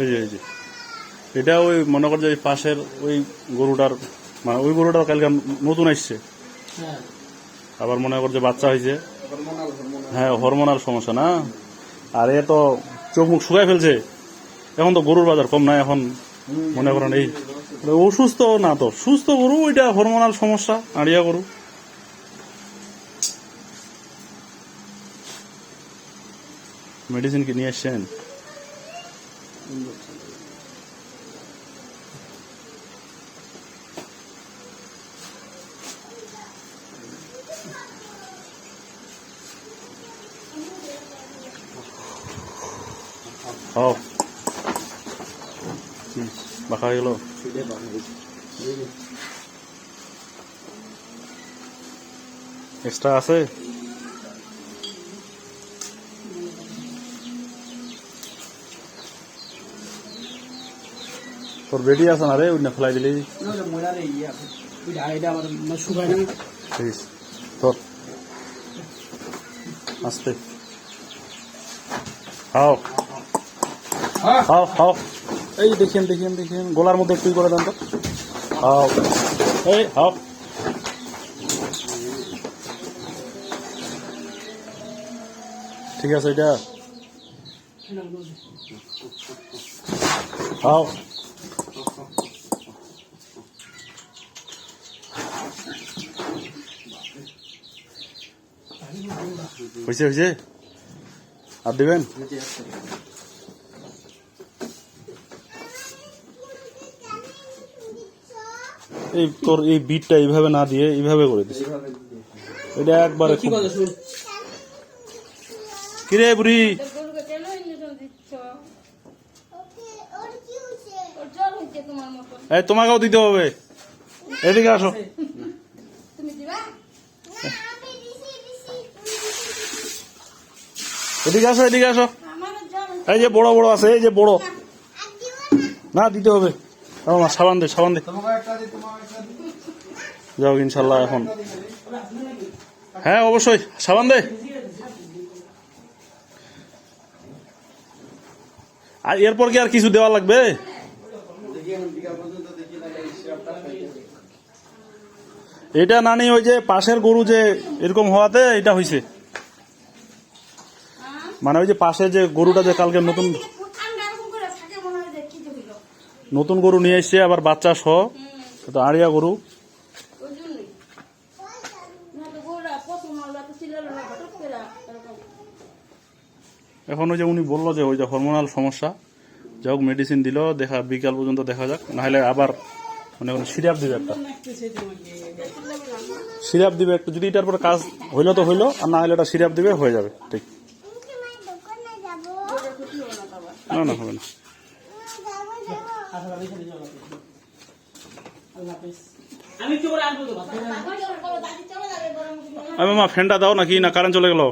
এই যে এই যে। এটা ওই মনে কর যে পাশের ওই গরুটার মানে ওই গরুটার কালকে নতুন আসছে। হ্যাঁ। আবার মনে কর যে বাচ্চা হয়েছে হ্যাঁ হরমোনাল সমস্যা না? আর এ তো চোখ মুখ শুকাই ফেলছে। এখন তো গরুর বাজার কম নাই এখন। মনে করেন এই অসুস্থ না তো। সুস্থ গরু ওইটা হরমোনাল সমস্যা আড়িয়া গরু। মেডিসিন কি নিয়ে এসছেন খাও কি বাখা হয়ে গেল এক্সট্রা আছে তোর বেডি আছে না রে? ওই না ফেলাই দিলি। ঠিক তোর। আস্তে। খাও খাও খাও এই দেখেন দেখেন দেখেন গোলার মধ্যে একটু করে দেন তো। খাও এই খাও ঠিক আছে এটা। খাও হয়েছে হয়েছে আর দেবেন? এই তোর এই বিটটা এইভাবে না দিয়ে এইভাবে করে দিস। এটা একবারে কিরে বুড়ি? এই তোমাকেও দিতে হবে। এদিকে আসো। তুমি দিবা? না আমি দিছি দিছি এদিকে আসো। এদিকে আসো এই যে বড় বড় আছে এই যে বড়। না দিতে হবে। আমার সাবান দে সাবান দে। যাও ইনশাল্লাহ এখন। হ্যাঁ অবশ্যই। সাবান দে। আর এরপর কি আর কিছু দেওয়া লাগবে? এটা নানি ওই যে পাশের গরু যে এরকম হওয়াতে এটা হয়েছে মানে ওই যে পাশে যে গরুটা যে কালকে নতুন নতুন গরু নিয়ে এসছে, আবার বাচ্চা সহ। আড়িয়া গরু। এখন ওই যে উনি বলল যে ওই যে হরমোনাল সমস্যা। যাই হোক মেডিসিন দিল, দেখা বিকাল পর্যন্ত দেখা যাক। নাহলে আবার মানে সিরাপ দিবে একটা। সিরাপ দিবে একটু, যদি এটার পরে কাজ হইল তো হইল, আর না হলে একটা সিরাপ দিবে, হয়ে যাবে, ঠিক। না না না হবে না। আমি কি মা, ফ্যানটা দাও নাকি, না কারেন্ট চলে গেল?